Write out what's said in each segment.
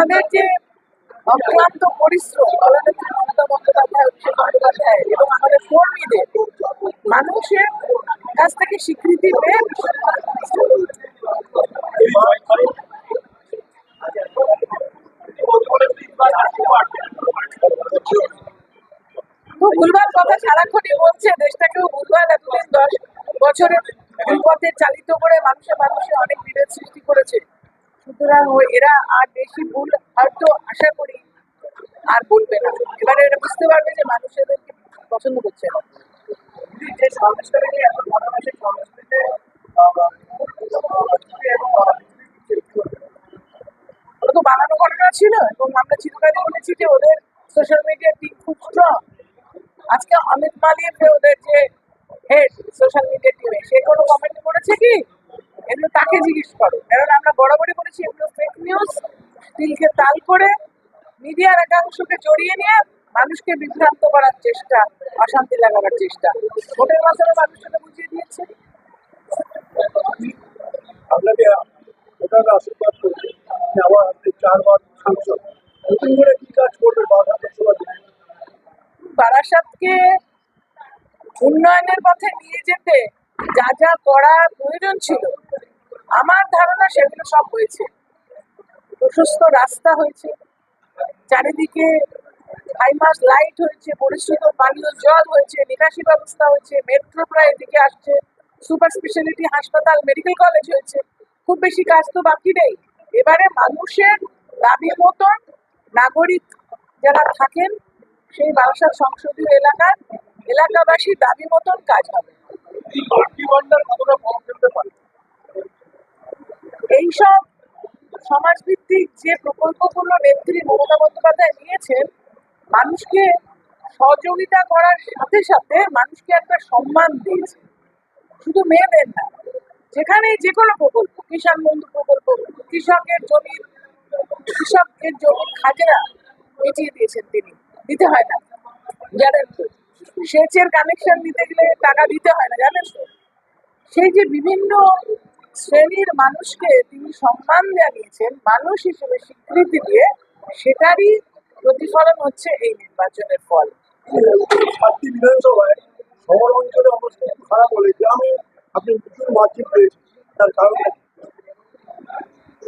তাদের যে অক্লান্ত পরিশ্রম দলনেত্রী মমতা বন্দ্যোপাধ্যায় অভিষেক বন্দ্যোপাধ্যায় এবং আমাদের কর্মীদের, মানুষের কাছ থেকে স্বীকৃতি পেয়ে ভুলভাল কথা সারাক্ষণই বলছে, দেশটাকেও ভুলভাল এতদিন দশ বছরের পথে চালিত করে মানুষের মানুষে অনেক বিভেদ সৃষ্টি করেছে। সুতরাং এরা আর বেশি ভুল হয়তো আশা করি আর বলবে না। এবারে এরা বুঝতে পারবে যে মানুষ এদেরকে পছন্দ করছে না। ওটা তো বানানো ঘটনা ছিল এবং আমরা বলেছি যে ওদের সোশ্যাল টিম খুব আজকে অমিত মালিক ওদের যে হেড সোশ্যাল মিডিয়া টিমে সে কোনো কমেন্ট করেছে কি? এগুলো তাকে জিজ্ঞেস করো? কারণ আমরা বরাবরই বলেছি এগুলো ফেক নিউজ তিলকে তাল করে মিডিয়ার একাংশকে জড়িয়ে নিয়ে মানুষকে বিভ্রান্ত করার চেষ্টা অশান্তি লাগাবার চেষ্টা। ভোটের মাধ্যমে মানুষকে বুঝিয়ে দিয়েছে। আপনাকে ওটাকে আশীর্বাদ করছে আপনি চারবার সাংসদ নতুন করে কি কাজ করবে বারাসাতকে উন্নয়নের পথে নিয়ে যেতে যা যা করা প্রয়োজন ছিল আমার ধারণা সেগুলো সব হয়েছে। প্রশস্ত রাস্তা হয়েছে। চারিদিকে হাইমাস লাইট হয়েছে পরিশ্রুত পানীয় জল হয়েছে নিকাশি ব্যবস্থা হয়েছে মেট্রো প্রায় এদিকে আসছে সুপার স্পেশালিটি হাসপাতাল মেডিকেল কলেজ হয়েছে। খুব বেশি কাজ তো বাকি নেই। এবারে মানুষের দাবি মতন নাগরিক যারা থাকেন সেই বারাসাত সংসদীয় এলাকার এলাকাবাসীর দাবি মতন কাজ হবে। এইসব সমাজভিত্তিক যে প্রকল্পগুলো নেত্রী মমতা বন্দ্যোপাধ্যায় নিয়েছেন, মানুষকে সহযোগিতা করার সাথে সাথে মানুষকে একটা সম্মান দিয়েছে শুধু মেয়েদের না, যেখানেই যে কোনো প্রকল্প, কিষাণ বন্ধু প্রকল্প, কৃষকের জমির কৃষকের জমির খাজনা মিটিয়ে দিয়েছেন তিনি, দিতে হয় না। জানেন তো সেচের কানেকশন দিতে গেলে টাকা দিতে হয় না, জানেন তো? সেই যে বিভিন্ন শ্রেণির মানুষকে তিনি সম্মান জানিয়েছেন মানুষ হিসেবে স্বীকৃতি দিয়ে সেটারই প্রতিফলন হচ্ছে এই নির্বাচনের ফল বিধানসভায় শহর অঞ্চলে অবস্থা খারাপ হলে গ্রামে আপনি প্রচুর মার্জিন পেয়েছেন তার কারণ?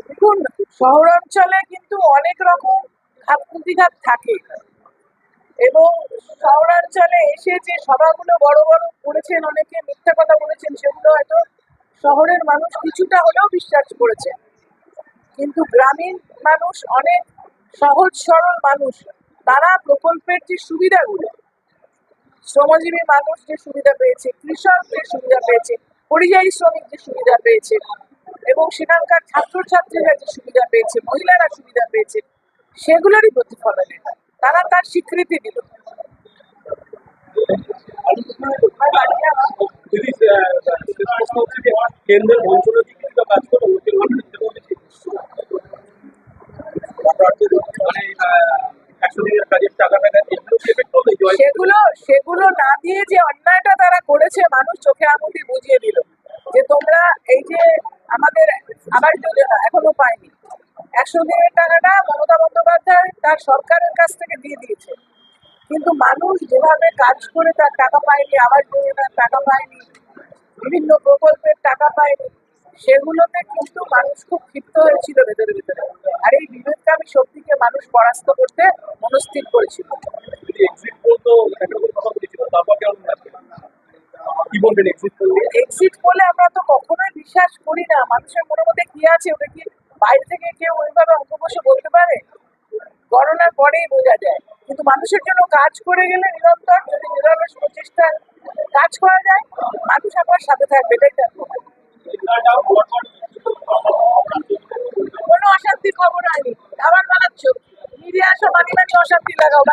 দেখুন শহরাঞ্চলে কিন্তু অনেক রকম ঘাত প্রতিঘাত থাকে এবং শহরাঞ্চলে এসে যে সভাগুলো বড় বড় করেছেন অনেকে মিথ্যা কথা বলেছেন সেগুলো হয়তো শহরের মানুষ কিছুটা হলেও বিশ্বাস করেছে। কিন্তু গ্রামীণ মানুষ অনেক সহজ সরল মানুষ, তারা প্রকল্পের যে সুবিধাগুলো, শ্রমজীবী মানুষ যে সুবিধা পেয়েছে, কৃষক যে সুবিধা পেয়েছে, পরিযায়ী শ্রমিক যে সুবিধা পেয়েছে, এবং সেখানকার ছাত্রছাত্রীরা যে সুবিধা পেয়েছে, মহিলারা সুবিধা পেয়েছে, সেগুলোরই প্রতিফলন তারা তার স্বীকৃতি দিল। যদি কেন্দ্রের অঞ্চলে কি কিছুটা কাজ করে লোকের মানে জয় সেগুলো না দিয়ে যে অন্যায়টা তারা করেছে, মানুষ চোখে আঙুল বুঝিয়ে দিল। যে তোমরা এই যে আমাদের আবাস যোজনা এখনও পাইনি একশো দিনের টাকাটা মমতা বন্দ্যোপাধ্যায় তার সরকারের কাছ থেকে দিয়ে দিয়েছে। কিন্তু মানুষ যেভাবে কাজ করে তার টাকা পায়নি আবাস যোজনার টাকা পায়নি বিভিন্ন প্রকল্পের টাকা পায়নি সেগুলোতে কিন্তু মানুষ খুব ক্ষিপ্ত হয়েছিল ভেতরে ভেতরে। আর এই বিবেককামী শক্তিকে মানুষ পরাস্ত করতে মনস্থির করেছিল। এক্সিট পোলে আমরা তো কখনোই বিশ্বাস করি না। মানুষের মনের মধ্যে কি আছে? ওটা কি বাইরে থেকে কেউ ওইভাবে অঙ্ক বসে বলতে পারে? গণনার পরেই বোঝা যায়। কিন্তু মানুষের জন্য কাজ করে গেলে নিরন্তর যদি নিরলস প্রচেষ্টা কাজ করা যায়, মানুষ আবার সাথে থাকবে এটাই কোনো অশান্তির খবর আনি আবার বানাচ্ছ। নিজে আসো মানি মানি অশান্তি লাগাও